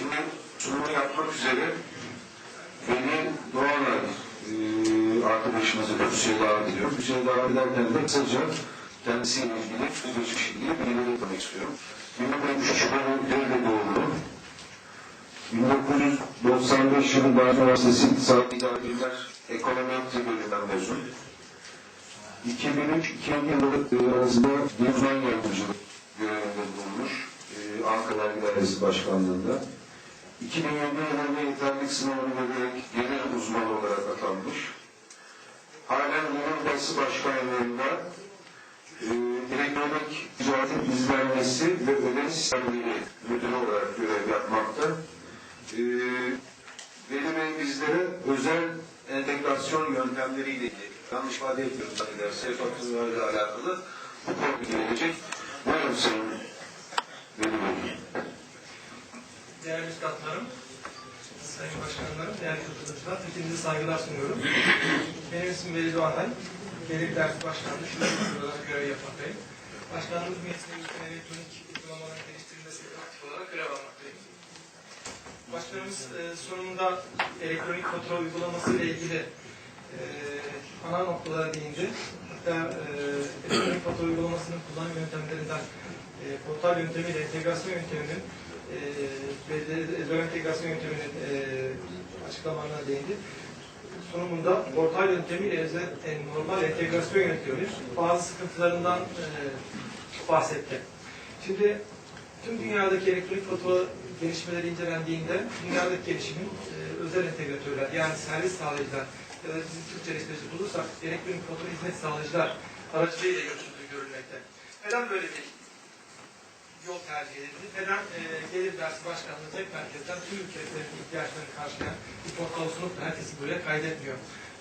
Şimdi sunumu yapmak üzere Veli Doğanay e, arkadaşımıza şey davet ediyorum. Şey davet ederken de kısaca kendisiyle ilgili bir geçmişiyle bilgileri etmek istiyorum. 1973 yılı Devlet doğumlu. 1995 yılı Bahçe Üniversitesi İktisat İdareler Ekonomi bölümünden mezun. 2003-2000 yılı arasında bir uzman yardımcılık görevinde bulunmuş. Ee, Ankara Vergi Dairesi Başkanlığı'nda. 2020 yılında yeterlilik sınavını vererek gelir uzmanı olarak atanmış. Halen Yunus Bası Başkanlığı'nda e, elektronik ticaretin izlenmesi ve ödeme sistemleri müdürü olarak görev yapmakta. E, Veli Bey bizlere özel entegrasyon yöntemleriyle ilgili, yanlış ifade etmiyorum zannederse, faktörlerle alakalı bu konu gelecek. Buyurun Sayın Veli Bey. Değerli üstadlarım, sayın başkanlarım, değerli katılımcılar, hepinize saygılar sunuyorum. Benim ismim Veli Doğanay, Gelir Dersi Başkanlığı, şube olarak görev yapmaktayım. Başkanlığımız mesleğimizin elektronik uygulamaların geliştirilmesi aktif olarak görev almaktayım. Başkanımız e, sonunda elektronik fatura uygulaması ile ilgili e, ana noktalara değindi. Hatta e, elektronik fatura uygulamasının kullanım yöntemlerinden e, portal yöntemiyle entegrasyon yönteminin ve özel entegrasyon yönteminin e, açıklamalarına değindi. Sunumunda portal yöntemiyle özel, e, normal entegrasyon yönteminin bazı sıkıntılarından e, bahsetti. Şimdi tüm dünyadaki elektronik fatura gelişmeleri incelendiğinde dünyadaki gelişimin e, özel entegratörler yani servis sağlayıcılar ya da bizim Türkçeleştirecek olursak elektronik fatura hizmet sağlayıcılar aracılığıyla yürütüldüğü görülmekte. Neden böyle bir yol tercih edildi? Neden e, gelir dersi başkanlığı tek merkezden tüm ülkelerin ihtiyaçlarını karşılayan bir portal sunup herkesi buraya kaydetmiyor?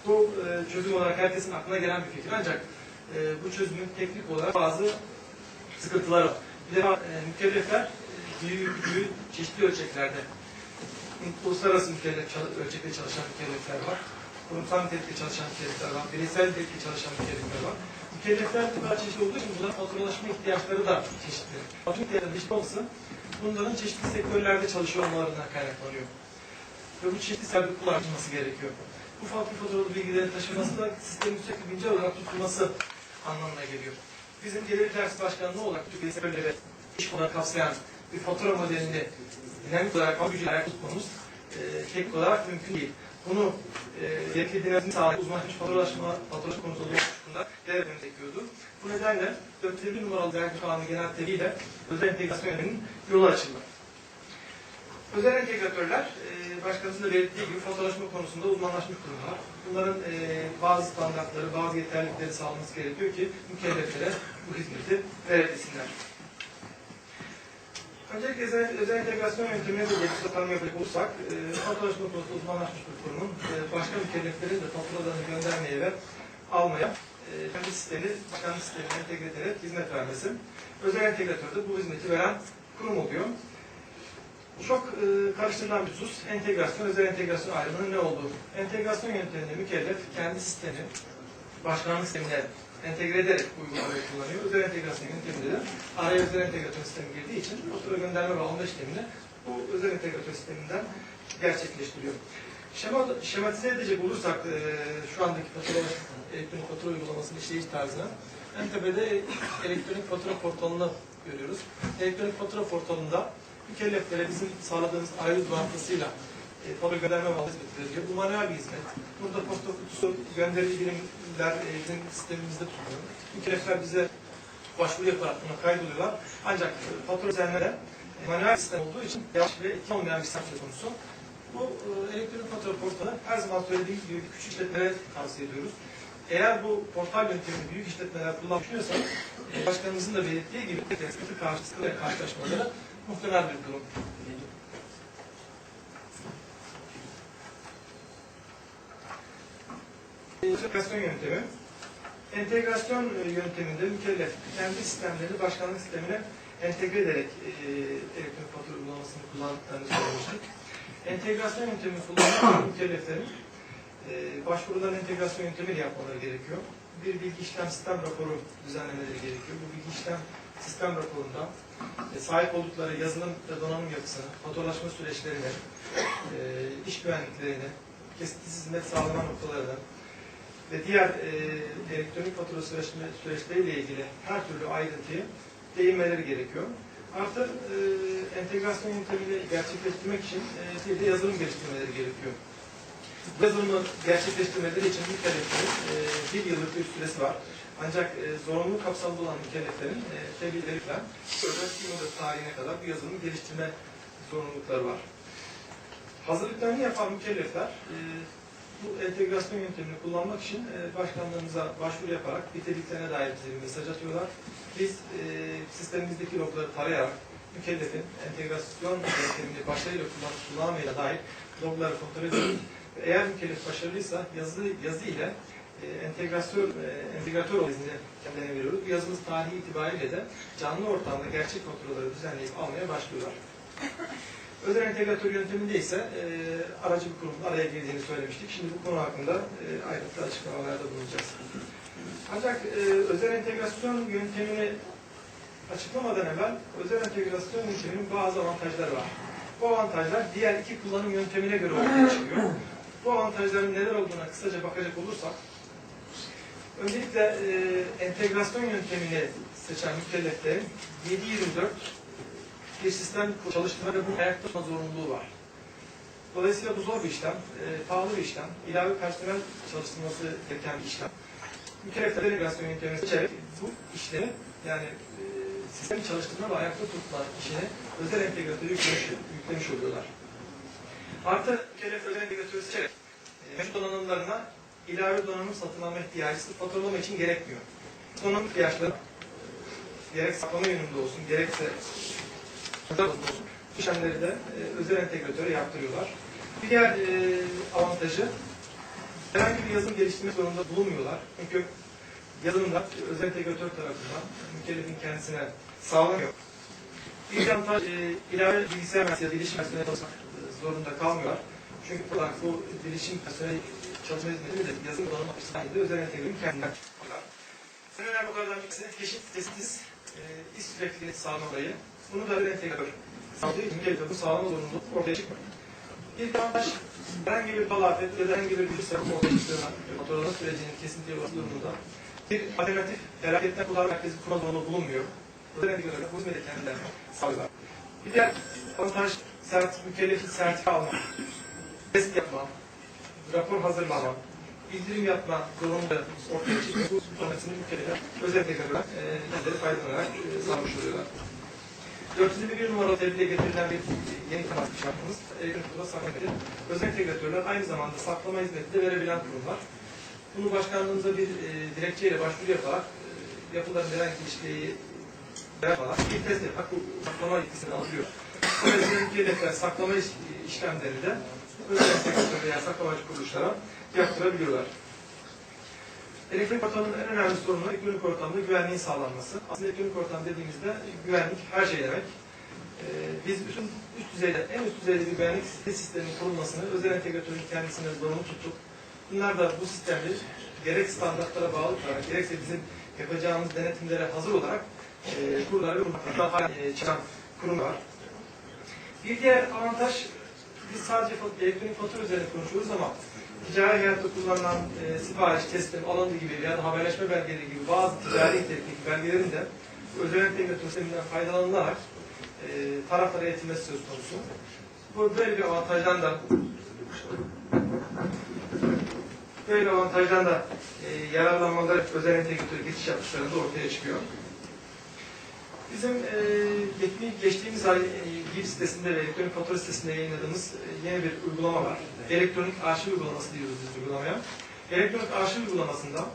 Bu e, çözüm olarak herkesin aklına gelen bir fikir ancak e, bu çözümün teknik olarak bazı sıkıntıları var. Bir defa e, mükellefler e, büyük büyük çeşitli ölçeklerde uluslararası mükellef ölçekte çalışan mükellefler var. Kurumsal nitelikte çalışan mükellefler var. Bireysel nitelikte çalışan mükellefler var. Mükellefler bu kadar çeşitli olduğu için bunların faturalaşma ihtiyaçları da çeşitli. Fatura ihtiyaçları eşit olsa bunların çeşitli sektörlerde çalışıyor olmalarından kaynaklanıyor. Ve bu çeşitli servis kullanılması gerekiyor. Bu farklı faturalı bilgilerin taşınması da sistemin sürekli güncel olarak tutulması anlamına geliyor. Bizim gelir ders başkanlığı olarak Türkiye sektörleri iş olarak kapsayan bir fatura modelini dinamik olarak gücü ayakta tutmamız e, tek olarak mümkün değil. Bunu e, gerekli dinamizmi sağlayıp uzmanlaşmış faturalaşma, faturalaşma konusu oluştuğunda görevimiz gerekiyordu. Bu nedenle 451 numaralı vergi kanunu genel tebliğiyle özel entegrasyon yöneliminin yolu açıldı. Özel entegratörler, e, başkanımızın da belirttiği gibi faturalaşma konusunda uzmanlaşmış kurumlar. Bunların e, bazı standartları, bazı yeterlilikleri sağlaması gerekiyor ki mükelleflere bu hizmeti verebilsinler. Öncelikle özel, entegrasyon yöntemine de geliştirme tanım yapacak olursak, e, faturalaşma konusunda uzmanlaşmış bir kurumun e, başka mükelleflerin de faturalarını göndermeye ve almaya e, kendi sistemini, başkanlık sistemine entegre ederek hizmet vermesi. Özel entegratör de bu hizmeti veren kurum oluyor. Çok e, karıştırılan bir husus, entegrasyon, özel entegrasyon ayrımının ne olduğu. Entegrasyon yönteminde mükellef kendi sistemi başkanlık sistemine entegre ederek uygulamayı kullanıyor. Özel entegrasyon yönteminde de araya özel entegratör sistemi girdiği için fatura gönderme ve alma işlemini bu özel entegratör sisteminden gerçekleştiriyor. Şema, şematize edecek olursak e, şu andaki fatura, elektronik fatura uygulamasının işleyiş tarzına en tepede elektronik fatura portalını görüyoruz. Elektronik fatura portalında mükelleflere bizim sağladığımız ayrı vasıtasıyla e, fatura gönderme hizmeti veriliyor. Bu manuel bir hizmet. Burada posta kutusu gönderici birimler e, bizim sistemimizde tutuluyor. Mükellefler bize başvuru yaparak buna kaydoluyorlar. Ancak e, fatura düzenleme e, manuel sistem olduğu için yavaş ve etkin olmayan bir sistem konusu. Bu e, elektronik fatura portalı her zaman söylediğimiz gibi küçük işletmelere tavsiye ediyoruz. Eğer bu portal yöntemini büyük işletmeler düşünüyorsa, e, başkanımızın da belirttiği gibi sıkıntı karşısında ve karşılaşmaları muhtemel bir durum. Entegrasyon yöntemi. Entegrasyon e, yönteminde mükellef kendi sistemlerini başkanlık sistemine entegre ederek e, elektronik fatura uygulamasını kullandıklarını söylemiştik. Entegrasyon yöntemi kullanan mükelleflerin e, başvuruların entegrasyon yöntemiyle yapmaları gerekiyor. Bir bilgi işlem sistem raporu düzenlemeleri gerekiyor. Bu bilgi işlem sistem raporunda e, sahip oldukları yazılım ve donanım yapısını, faturalaşma süreçlerini, e, iş güvenliklerini, kesintisiz hizmet sağlama noktalarını ve diğer e, elektronik fatura süreçleriyle ilgili her türlü ayrıntıyı değinmeleri gerekiyor. Artı e, entegrasyon yöntemini gerçekleştirmek için e, bir de yazılım geliştirmeleri gerekiyor. Yazılımı gerçekleştirmeleri için mükelleflerin e, bir yıllık bir süresi var. Ancak e, zorunlu kapsamda olan mükelleflerin e, tebliğleri falan Ocak 24 tarihine kadar bu yazılımı geliştirme zorunlulukları var. Hazırlıklarını yapan mükellefler e, bu entegrasyon yöntemini kullanmak için e, başkanlarımıza başvuru yaparak bitirdiklerine dair bize bir mesaj atıyorlar. Biz e, sistemimizdeki logları tarayarak mükellefin entegrasyon yöntemini başarıyla kullanıp kullanmayla dair logları kontrol ediyoruz. Eğer mükellef başarılıysa yazı, yazı ile e, entegrasyon, e, entegratör izni kendilerine veriyoruz. Yazımız tarihi itibariyle de canlı ortamda gerçek faturaları düzenleyip almaya başlıyorlar. Özel entegratör yönteminde ise e, aracı bir kurumun araya girdiğini söylemiştik. Şimdi bu konu hakkında e, ayrıntılı açıklamalarda bulunacağız. Ancak e, özel entegrasyon yöntemini açıklamadan evvel özel entegrasyon yönteminin bazı avantajları var. Bu avantajlar diğer iki kullanım yöntemine göre ortaya çıkıyor. Bu avantajların neler olduğuna kısaca bakacak olursak, öncelikle e, entegrasyon yöntemini seçen mükelleflerin 7-24 bir sistem çalıştırma ve bunun ayakta tutma zorunluluğu var. Dolayısıyla bu zor bir işlem, e, pahalı bir işlem, ilave personel çalıştırması gereken bir işlem. Mükellefler entegrasyon yöntemini seçerek bu işlemi yani e, sistemi çalıştırma ve ayakta tutma işini özel entegratörü yüklemiş, yüklemiş oluyorlar. Artı mükellef özel entegratörü seçerek e, mevcut donanımlarına ilave donanım satın alma ihtiyacı faturalama için gerekmiyor. Donanım ihtiyaçları gerek saklama yönünde olsun, gerekse işlemleri de özel entegratöre yaptırıyorlar. Bir diğer e, avantajı herhangi bir yazılım geliştirme zorunda bulunmuyorlar. Çünkü yazılımlar özel entegratör tarafından mükellefin kendisine sağlanıyor. Bir avantaj e, ilave bilgisayar mühendisi ya da bilişim personeli çalışmak e, zorunda kalmıyorlar. Çünkü olarak bu bilişim personeli çalışma hizmetini de yazılım donanım açısından da özel entegratörün kendinden yapıyorlar. En önemli konulardan birisi keşif, testiz, e, iş sürekliliğini sağlama olayı. Bunu da özel entegratör sağladığı için mükellefin sağlama zorunluluğu ortaya çıkmıyor. Bir avantaj herhangi bir bal afet ya da herhangi bir sebep ortaya çıktığında motorlama sürecinin kesintiye durumunda bir alternatif felaketten kullanma merkezi kurma zorunluluğu bulunmuyor. Özel entegratörler bu hizmeti kendilerine sağlıyorlar. Bir diğer avantaj sert, mükellefin sertifika alma, test yapma, rapor hazırlama, bildirim yapma zorunluluğu ortaya çıkıyor. Bu sonrasında mükellefler özel entegratörler e, kendileri faydalanarak e, sağlamış oluyorlar. 421 numaralı tebliğe getirilen bir yeni kanat şartımız elektronik kutuda saklama hizmeti. Özel entegratörler aynı zamanda saklama hizmeti de verebilen kurumlar. Bunu başkanlığımıza bir e, dilekçeyle başvuru yaparak e, yapılan herhangi bir işleyi yaparak bir test yaparak bu saklama yetkisini alıyor. Dolayısıyla mükellefler saklama iş, işlemleri de özel entegratör veya saklamacı kuruluşlara yaptırabiliyorlar. Elektrik ortamının en önemli sorunu elektronik ortamda güvenliğin sağlanması. Aslında elektronik ortam dediğimizde güvenlik her şey demek. Ee, biz bütün üst düzeyde, en üst düzeyde bir güvenlik sisteminin kurulmasını özel entegratörün kendisine zorunlu tuttuk. Bunlar da bu sistemleri gerek standartlara bağlı olarak, gerekse bizim yapacağımız denetimlere hazır olarak e, kurulları kurulmakta e, çıkan kurumlar. Bir diğer avantaj, biz sadece elektronik fatura üzerine konuşuyoruz ama ticari hayatta kullanılan e, sipariş, teslim, alındı gibi ya da haberleşme belgeleri gibi bazı ticari nitelikteki belgelerin de özel entegratör sisteminden faydalanılarak e, taraflara iletilmesi söz konusu. Bu böyle bir avantajdan da böyle bir avantajdan da e, yararlanmaları özel entegratör geçiş yapışlarında ortaya çıkıyor. Bizim e, geçtiğimiz ay e, GİP sitesinde ve elektronik fatura sitesinde yayınladığımız e, yeni bir uygulama var. Elektronik arşiv uygulaması diyoruz biz uygulamaya. Elektronik arşiv uygulamasında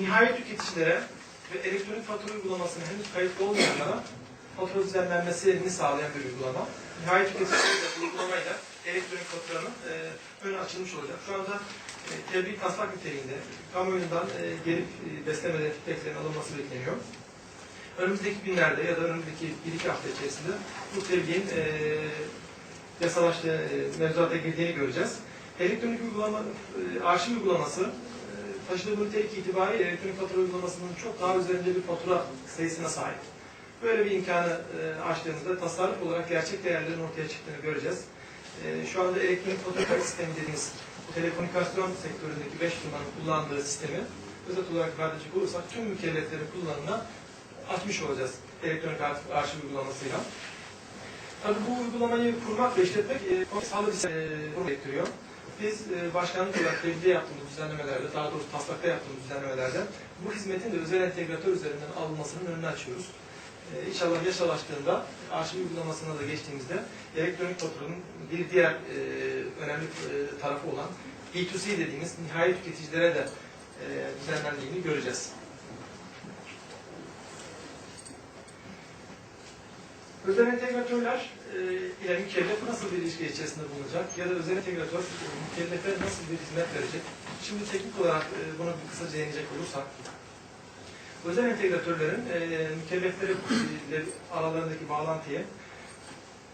nihai tüketicilere ve elektronik fatura uygulamasına henüz kayıtlı olmayanlara fatura düzenlenmesini sağlayan bir uygulama. Nihai tüketicilere bu uygulamayla elektronik faturanın e, önü açılmış olacak. Şu anda e, tebliğ taslak niteliğinde kamuoyundan e, gelip e, beslemelerin, feedbacklerin alınması bekleniyor önümüzdeki günlerde ya da önümüzdeki bir iki hafta içerisinde bu tebliğin e, yasalaştığı, e, mevzuata girdiğini göreceğiz. Elektronik uygulama, e, arşiv uygulaması e, taşıdığı nitelik itibariyle elektronik fatura uygulamasının çok daha üzerinde bir fatura sayısına sahip. Böyle bir imkanı e, tasarruf olarak gerçek değerlerin ortaya çıktığını göreceğiz. E, şu anda elektronik fatura sistemi dediğimiz telekomünikasyon sektöründeki 5 firmanın kullandığı sistemi özet olarak ifade edecek olursak tüm mükelleflerin kullanımına açmış olacağız elektronik arşiv uygulamasıyla. Tabii bu uygulamayı kurmak ve işletmek e, sağlı bir e, gerektiriyor. Biz e, başkanlık olarak tecrübe yaptığımız düzenlemelerde, daha doğrusu taslakta yaptığımız düzenlemelerde bu hizmetin de özel entegratör üzerinden alınmasının önünü açıyoruz. E, inşallah yasalaştığında arşiv uygulamasına da geçtiğimizde elektronik faturanın bir diğer e, önemli e, tarafı olan B2C dediğimiz nihai tüketicilere de e, düzenlendiğini göreceğiz. Özel entegratörler e, ile mükellef nasıl bir ilişki içerisinde bulunacak ya da özel entegratör e, mükellefe nasıl bir hizmet verecek? Şimdi teknik olarak e, buna bir kısaca değinecek olursak, özel entegratörlerin e, mükellefleri ile aralarındaki bağlantıyı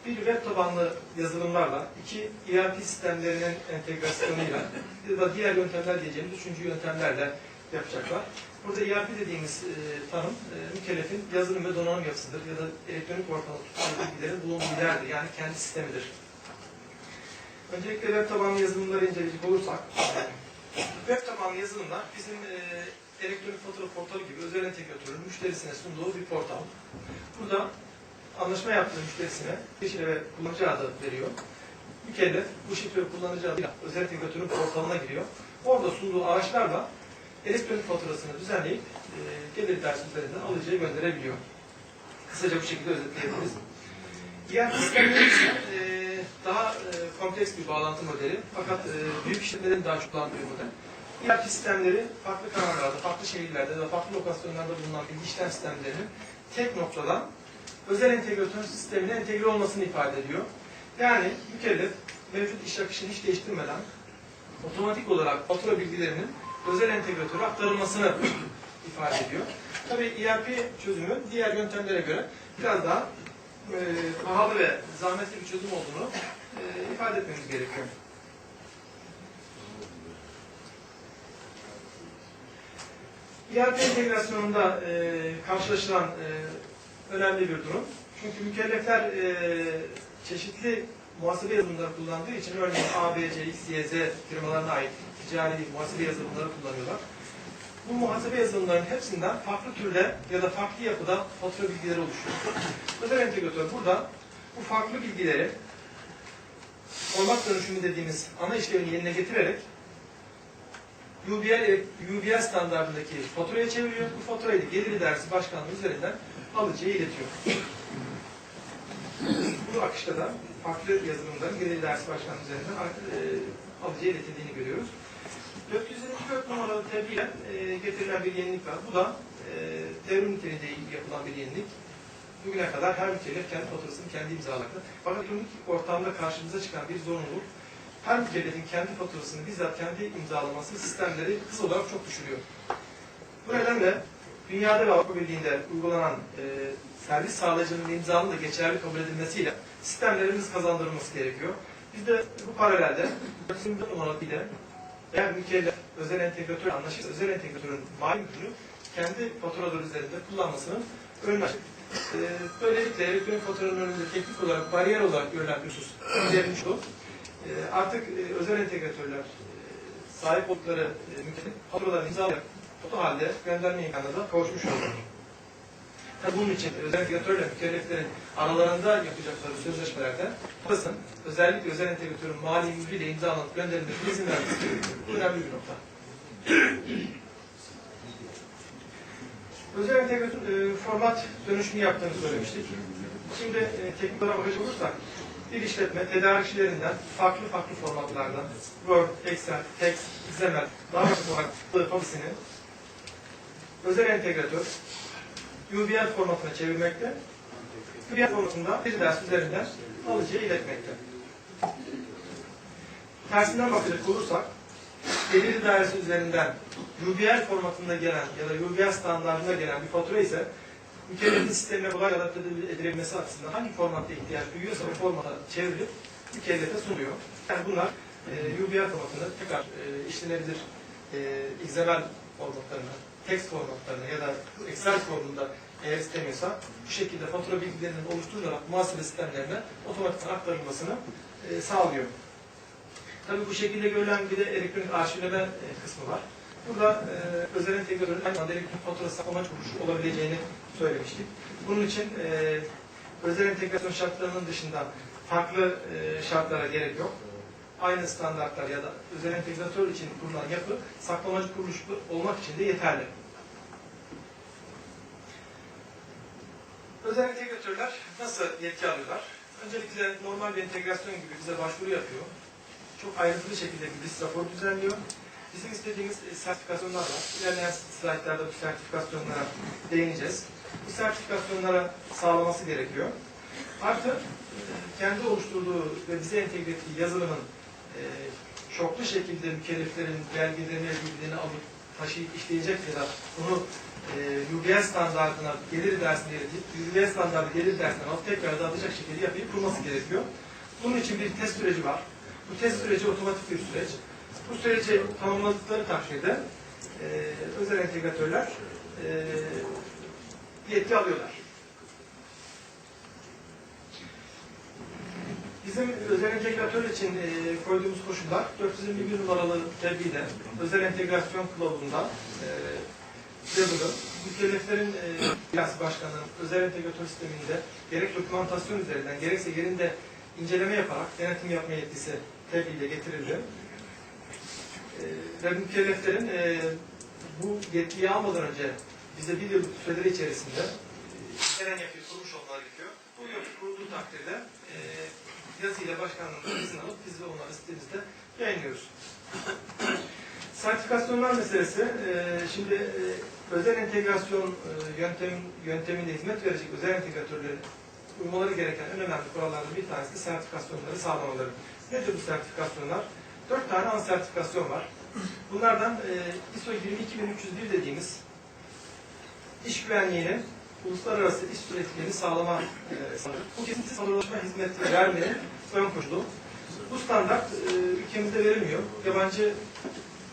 bir web tabanlı yazılımlarla, iki ERP sistemlerinin entegrasyonuyla ya da diğer yöntemler diyeceğimiz üçüncü yöntemlerle yapacaklar. Burada ERP dediğimiz e, tanım e, mükellefin yazılım ve donanım yapısıdır ya da elektronik ortamda tutulan bilgilerin bulunduğu yerdir. Yani kendi sistemidir. Öncelikle web tabanlı yazılımları inceleyecek olursak, web tabanlı yazılımlar bizim e, elektronik fatura portalı gibi özel entegratörün müşterisine sunduğu bir portal. Burada anlaşma yaptığı müşterisine şifre ve kullanıcı adı veriyor. Mükellef bu şifre ve kullanıcı adıyla özel entegratörün portalına giriyor. Orada sunduğu araçlarla elektronik faturasını düzenleyip e, gelir dersi üzerinden alıcıya gönderebiliyor. Kısaca bu şekilde özetleyebiliriz. Diğer sistemler ise e, daha e, kompleks bir bağlantı modeli. Fakat e, büyük işletmelerin daha çok kullandığı model. ERP sistemleri farklı kanallarda, farklı şehirlerde ve farklı lokasyonlarda bulunan bilgi işlem sistemlerinin tek noktadan özel entegratör sistemine entegre olmasını ifade ediyor. Yani mükellef mevcut iş akışını hiç değiştirmeden otomatik olarak fatura bilgilerinin özel entegratöre aktarılmasını ifade ediyor. Tabii ERP çözümü diğer yöntemlere göre biraz daha e, pahalı ve zahmetli bir çözüm olduğunu e, ifade etmemiz gerekiyor. ERP entegrasyonunda e, karşılaşılan e, önemli bir durum. Çünkü mükellefler e, çeşitli muhasebe yazılımları kullandığı için örneğin A, B, C, X, Y, Z firmalarına ait ticari muhasebe yazılımları kullanıyorlar. Bu muhasebe yazılımlarının hepsinden farklı türde ya da farklı yapıda fatura bilgileri oluşuyor. Özel entegratör burada bu farklı bilgileri format dönüşümü dediğimiz ana işlevini yerine getirerek UBL, UBL standartındaki faturaya çeviriyor. Bu faturayı da gelir dersi başkanlığı üzerinden alıcıya iletiyor. Bu akışta da farklı yazılımların gelir dersi başkanlığı üzerinden e, alıcıya iletildiğini görüyoruz. 424 numaralı tebliğle e, getirilen bir yenilik var. Bu da e, devrim niteliğinde yapılan bir yenilik. Bugüne kadar her mükellef kendi faturasını kendi imzaladı. Fakat elektronik ortamda karşımıza çıkan bir zorunluluk her mükellefin kendi faturasını bizzat kendi imzalaması sistemleri hız olarak çok düşürüyor. Bu nedenle dünyada ve Avrupa Birliği'nde uygulanan e, servis sağlayıcının imzanın da geçerli kabul edilmesiyle sistemlerimiz kazandırılması gerekiyor. Biz de bu paralelde 424 numaralı ile eğer mükellef özel entegratör anlaşırsa özel entegratörün mali ürünü kendi faturaları üzerinde kullanmasının açık. Ee, böylelikle elektronik faturanın önünde teknik olarak bariyer olarak görülen bir husus giderilmiş olur. Ee, artık e, özel entegratörler e, sahip oldukları e, mükellef faturalarını imzalayarak foto halde gönderme imkanına da kavuşmuş olur. Tabii bunun için özel entegratörle mükelleflerin aralarında yapacakları sözleşmelerde basın özellikle özel entegratörün mali müdürüyle imzalanıp gönderilmesine izin vermesi gerekiyor. Önemli bir nokta. özel entegratör e, format dönüşümü yaptığını söylemiştik. Şimdi e, teknik olarak bakacak olursak bir işletme tedarikçilerinden farklı farklı formatlarda Word, Excel, Text, XML, daha başka olarak hepsini özel entegratör UBL formatına çevirmekte. UBL formatında bir ders üzerinden alıcıya iletmekte. Tersinden bakacak olursak, gelir dairesi üzerinden UBL formatında gelen ya da UBL standartında gelen bir fatura ise mükellefin sistemine kolay adapte edilebilmesi açısından hangi formatta ihtiyaç duyuyorsa o formata çevrilip mükellefe sunuyor. Yani bunlar e, UBL formatında tekrar e, işlenebilir e, XML formatlarını, text formatlarını ya da Excel formunda eğer istemiyorsa bu şekilde fatura bilgilerinin oluşturularak muhasebe sistemlerine otomatik aktarılmasını e, sağlıyor. Tabii bu şekilde görülen bir de elektronik arşivleme e, kısmı var. Burada e, özel entegratörün aynı anda elektronik fatura saklama kuruluşu olabileceğini söylemiştik. Bunun için e, özel entegrasyon şartlarının dışında farklı e, şartlara gerek yok. Aynı standartlar ya da özel entegratör için kurulan yapı saklamacı kuruluş olmak için de yeterli. Özel entegratörler nasıl yetki alıyorlar? Öncelikle normal bir entegrasyon gibi bize başvuru yapıyor. Çok ayrıntılı şekilde bir list raporu düzenliyor. Bizim istediğimiz e, sertifikasyonlar var. İlerleyen slaytlarda bu sertifikasyonlara değineceğiz. Bu sertifikasyonlara sağlaması gerekiyor. Artı e, kendi oluşturduğu ve bize entegre ettiği yazılımın e, çoklu şekilde mükelleflerin belgelerini, bilgilerini alıp taşıyıp işleyecek ya da bunu e, UBS standartına gelir dersine UBS standartı gelir dersine alıp tekrar dağıtacak şekilde yapıyı kurması gerekiyor. Bunun için bir test süreci var. Bu test süreci otomatik bir süreç. Bu süreci tamamladıkları takdirde e, özel entegratörler e, yetki alıyorlar. Bizim özel entegratör için e, koyduğumuz koşullar 421 numaralı tebliğde özel entegrasyon kılavuzunda e, yazılı. Mükelleflerin e, Başkanı'nın özel entegratör sisteminde gerek dokümantasyon üzerinden gerekse yerinde inceleme yaparak denetim yapma yetkisi tebliğde getirildi. E, ve mükelleflerin e, bu yetkiyi almadan önce bize bir yıl süreleri içerisinde e, gelen yapıyı kurmuş olmaları gerekiyor. Bu yapı kurulduğu takdirde e, yazıyla başkanlığından izin alıp biz de onları sitemizde yayınlıyoruz. Sertifikasyonlar meselesi, e, şimdi e, özel entegrasyon e, yöntem, yönteminde hizmet verecek özel entegratörlerin uymaları gereken en önemli kurallardan bir tanesi sertifikasyonları sağlamaları. Nedir bu sertifikasyonlar? Dört tane ana sertifikasyon var. Bunlardan ISO 22301 dediğimiz iş güvenliğinin uluslararası iş sürekliliğini sağlama e. Bu kesintisiz sağlaşma hizmeti vermenin ön koşulu. Bu standart e, ülkemizde verilmiyor. Yabancı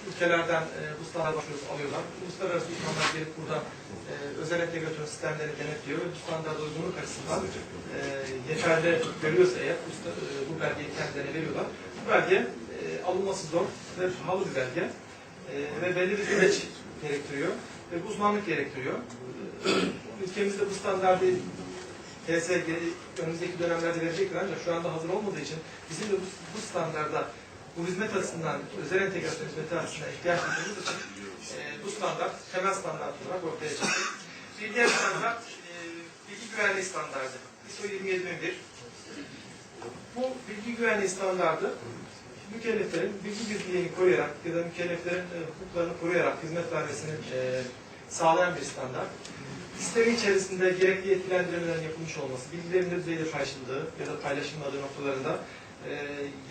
ülkelerden e, bu standart başvurusu alıyorlar. Uluslararası uzmanlar gelip burada e, özel entegratör sistemleri denetliyor bu standarda uygunluk açısından e, yeterli görüyorsa eğer usta, e, bu belgeyi kendilerine veriyorlar. Bu belge e, alınması zor ve pahalı bir belge e, ve belli bir süreç gerektiriyor ve uzmanlık gerektiriyor. E, Ülkemizde bu standardı TSG önümüzdeki dönemlerde verecektir ancak şu anda hazır olmadığı için bizim de bu, bu standarda bu hizmet açısından, özel entegrasyon hizmeti açısından ihtiyaç duyduğumuz için e, bu standart temel standart olarak ortaya çıktı. Bir diğer standart e, bilgi güvenliği standardı. ISO 27001. Bu bilgi güvenliği standardı mükelleflerin bilgi gizliliğini koruyarak ya da mükelleflerin e, hukuklarını koruyarak hizmet vermesini e, sağlayan bir standart. Sistemin içerisinde gerekli yetkilendirmelerin yapılmış olması, bilgilerin ne düzeyde paylaşıldığı ya da paylaşılmadığı noktalarında e,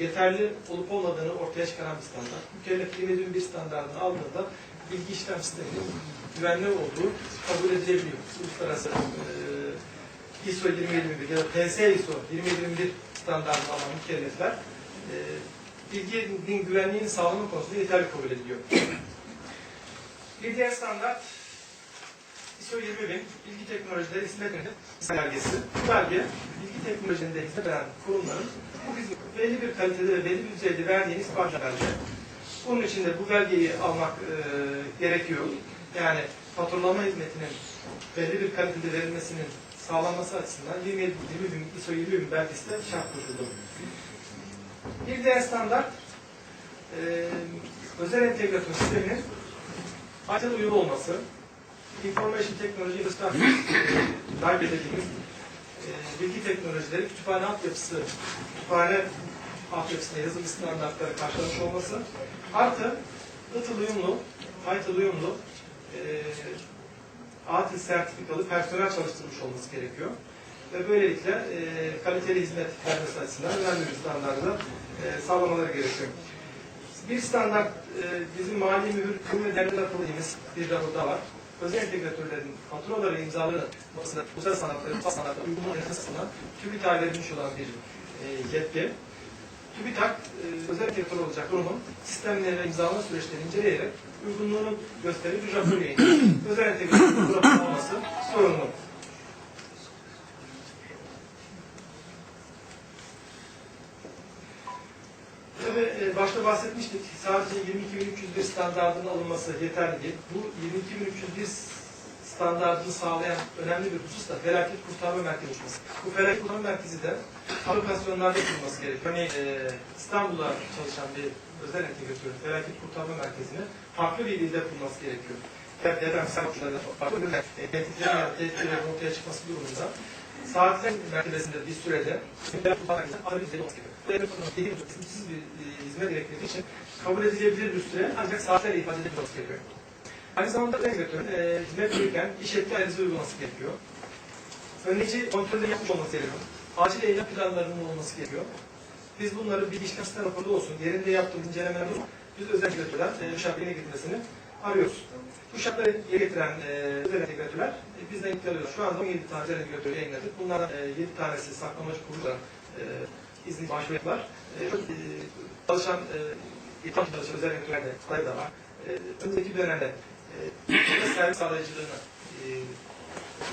yeterli olup olmadığını ortaya çıkaran bir standart. Mükellef 21 standartını aldığında bilgi işlem sisteminin güvenli olduğu kabul edilebiliyor. Uluslararası e, ISO 20021 ya da TS ISO 20021 standartını alan mükellefler e, bilginin güvenliğini sağlama konusunda yeterli kabul ediliyor. Bir diğer standart ISO 20000 Bilgi Teknolojileri Hizmet belgesi. Bu belge bilgi teknolojilerinde hizmet veren kurumların bu hizmet belli bir kalitede ve belli bir düzeyde verdiğini ispat belge. Bunun için de bu belgeyi almak e, gerekiyor. Yani faturalama hizmetinin belli bir kalitede verilmesinin sağlanması açısından 27 20 bin, ISO 20 bin belgesi de şart koşuldu. Bir diğer standart e, özel entegrasyon sisteminin acil uyumlu olması. Information Technology Infrastructure DIBE dediğimiz e, bilgi teknolojileri kütüphane altyapısı, kütüphane altyapısında yazılı standartları karşılamış olması artı ITIL uyumlu, ITIL uyumlu e, ATİL sertifikalı personel çalıştırmış olması gerekiyor. Ve böylelikle e, kaliteli hizmet vermesi açısından önemli bir standartı e, sağlamaları gerekiyor. Bir standart e, bizim mali mühür kum ve değerli raporumuz bir raporda var. Özel entegratörlerin faturaları imzaları uluslararası sanatları, ulusal sanatları uygulama açısından TÜBİTAK'a verilmiş olan bir e, yetki. TÜBİTAK e, özel entegratör olacak kurumun sistemleri imzalama süreçlerini inceleyerek uygunluğunu gösterip bir rapor yayınlıyor. özel entegratörün bu rapor olması sorumlu. Tabii e, başta bahsetmiştik. Sadece 22.301 standartının alınması yeterli değil. Bu 22.301 standartını sağlayan önemli bir husus da felaket kurtarma merkezi oluşması. Bu felaket kurtarma merkezi de lokasyonlarda kurulması gerekiyor. Örneğin e, İstanbul'da çalışan bir özel entegratörün felaket kurtarma merkezini farklı bir ilde kurulması gerekiyor. Depremsel koşullarda farklı bir e, ortaya çıkması durumunda saatler merkezinde bir sürede ayrı bir hizmet gerektiği için kabul edilebilir bir süre ancak saatlerle ifade edilebilmesi gerekiyor. Aynı zamanda entegratörün e, hizmet verirken iş etki analizi uygulaması gerekiyor. Önleyici kontrolleri yapmış olması gerekiyor. Acil eylem planlarının olması gerekiyor. Biz bunları bir işlem sistem raporu olsun, yerinde yaptığımız incelemeler olsun, biz özel entegratörler e, yerine getirmesini arıyoruz. Bu şartları yere getiren e, özel entegratörler e, bizden alıyoruz. Şu anda 17 tane özel entegratörü yayınladık. Bunlardan e, 7 tanesi saklamacı kurulda e, izni başvuruyorlar. E, e, çalışan, e, İTAM çalışan özel entegratörler de sayı da var. E, önümüzdeki dönemde e, servis sağlayıcılığını e,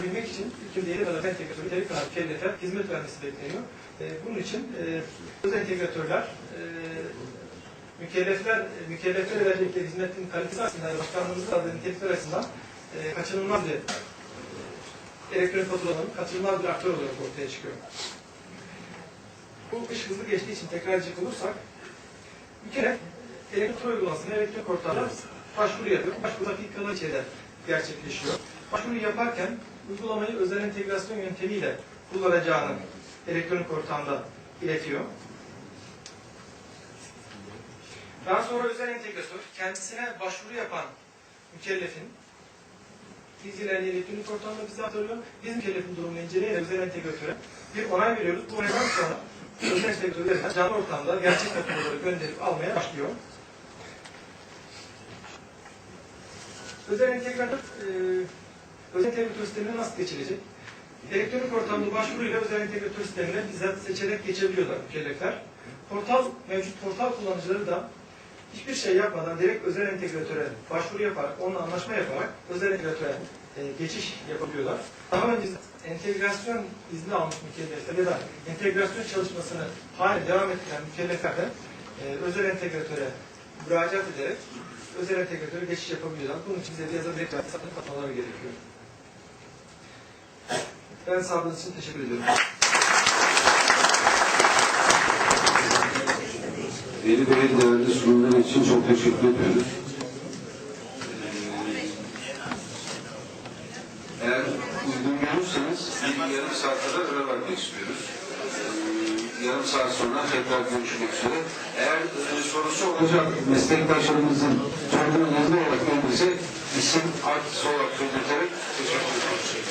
bilmek için ülkemde yeni kadar entegratörü terik kadar mükellete hizmet vermesi bekleniyor. E, bunun için e, özel entegratörler e, mükellefler, mükellefler verecekleri hizmetin kalitesi açısından, başkanlığımızın adlı nitelikler açısından e, kaçınılmaz bir e, elektronik faturaların kaçınılmaz bir aktör olarak ortaya çıkıyor. Bu iş hızlı geçtiği için tekrar edecek olursak bir kere elektronik uygulamasına elektronik ortamda başvuru yapıyor. Başvuru dakikalar içinde gerçekleşiyor. Başvuru yaparken uygulamayı özel entegrasyon yöntemiyle kullanacağını elektronik ortamda iletiyor. Daha sonra özel entegratör kendisine başvuru yapan mükellefin bilgilerini elektronik ortamda bize aktarıyor. Biz mükellefin durumunu inceleyerek özel entegratöre bir onay veriyoruz. Bu onaydan sonra özel entegratör canlı ortamda gerçek faturaları gönderip almaya başlıyor. Özel entegratör, e, özel entegratör sistemine nasıl geçilecek? Elektronik ortamda başvuruyla özel entegratör sistemine bizzat seçerek geçebiliyorlar mükellefler. Portal, mevcut portal kullanıcıları da hiçbir şey yapmadan direkt özel entegratöre başvuru yaparak, onunla anlaşma yaparak özel entegratöre e, geçiş yapabiliyorlar. Daha önce entegrasyon izni almış mükellefler ya da entegrasyon çalışmasını hala devam ettiren mükellefler de e, özel entegratöre müracaat ederek özel entegratöre geçiş yapabiliyorlar. Bunun için bize yazılı bir satın katmaları gerekiyor. Ben sabrınız için teşekkür ediyorum. Beni böyle değerli sunumlar için çok teşekkür ediyoruz. Ee, eğer uygun görürseniz bir yarım saat kadar ara vermek istiyoruz. Ee, yarım saat sonra tekrar görüşmek üzere. Eğer e, sorusu olacak meslektaşlarımızın sorduğunu yazılı olarak önümüze isim artısı olarak belirterek teşekkür ediyoruz.